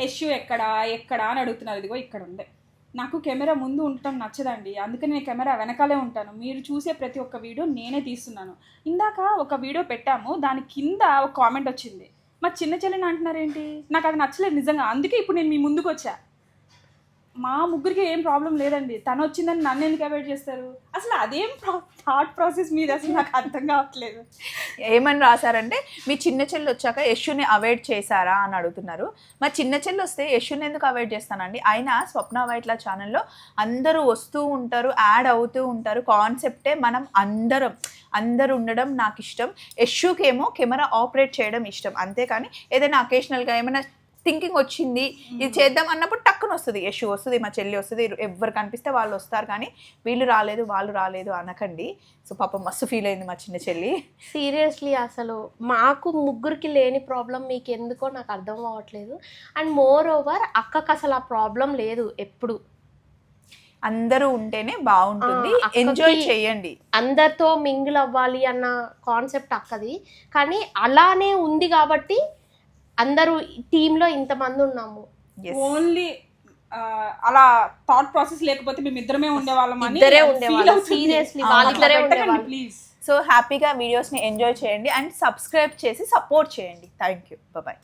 ఎష్యూ ఎక్కడా? ఎక్కడా? అని అడుగుతున్నారు. ఇదిగో ఇక్కడ ఉంది. నాకు కెమెరా ముందు ఉండటం నచ్చదండి. అందుకని నేను కెమెరా వెనకాలే ఉంటాను. మీరు చూసే ప్రతి ఒక్క వీడియో నేనే తీస్తున్నాను. ఇందాక ఒక వీడియో పెట్టాము. దాని కింద ఒక కామెంట్ వచ్చింది. మా చిన్న చెల్లెని అంటున్నారేంటి? నాకు అది నచ్చలేదు నిజంగా. అందుకే ఇప్పుడు నేను మీ ముందుకు వచ్చా మా ముగ్గురికి ఏం ప్రాబ్లం లేదండి. తను వచ్చిందని నన్ను ఎందుకు అవాయిడ్ చేస్తారు? అసలు అదేం థాట్ ప్రాసెస్ మీద అసలు నాకు అర్థం కావట్లేదు. ఏమని రాశారంటే మీ చిన్న చెల్లి వచ్చాక యశుని అవాయిడ్ చేశారా? అని అడుగుతున్నారు. మా చిన్న చెల్లి వస్తే యశుని ఎందుకు అవాయిడ్ చేస్తానండి? అయినా స్వప్న వైట్ల ఛానల్లో అందరూ వస్తూ ఉంటారు యాడ్ అవుతూ ఉంటారు. కాన్సెప్టే మనం అందరం అందరు ఉండడం నాకు ఇష్టం. యశుకేమో కెమెరా ఆపరేట్ చేయడం ఇష్టం. అంతేకాని ఏదైనా అకేషనల్గా ఏమైనా థింకింగ్ వచ్చింది. ఇది చేద్దాం అన్నప్పుడు టక్కున వస్తుంది. యశు వస్తుంది మా చెల్లి వస్తుంది ఎవరు కనిపిస్తే వాళ్ళు వస్తారు కానీ వీళ్ళు రాలేదు వాళ్ళు రాలేదు అనకండి. సో పాపం మస్తు ఫీల్ అయింది మా చిన్న చెల్లి. సీరియస్లీ అసలు మాకు ముగ్గురికి లేని ప్రాబ్లం మీకు ఎందుకో నాకు అర్థం అవ్వట్లేదు అండ్ మోర్ ఓవర్ అక్కకు అసలు ఆ ప్రాబ్లం లేదు ఎప్పుడు. అందరూ ఉంటేనే బాగుంటుంది. ఎంజాయ్ చేయండి. అందరితో మింగిల్ అవ్వాలి అన్న కాన్సెప్ట్ అక్కది. కానీ అలానే ఉంది కాబట్టి అందరూ టీంలో ఇంతమంది ఉన్నాము. ఓన్లీ అలా థాట్ ప్రాసెస్ లేకపోతే మేము ఇద్దరమే ఉండేవాళ్ళం ఇద్దరే ఉండేవాళ్ళం. Seriously, వాళ్ళిద్దరే ఉండేవాళ్ళం. ప్లీజ్ సో హ్యాపీగా వీడియోస్ని ఎంజాయ్ చేయండి అండ్ సబ్స్క్రైబ్ చేసి సపోర్ట్ చేయండి. Thank you bye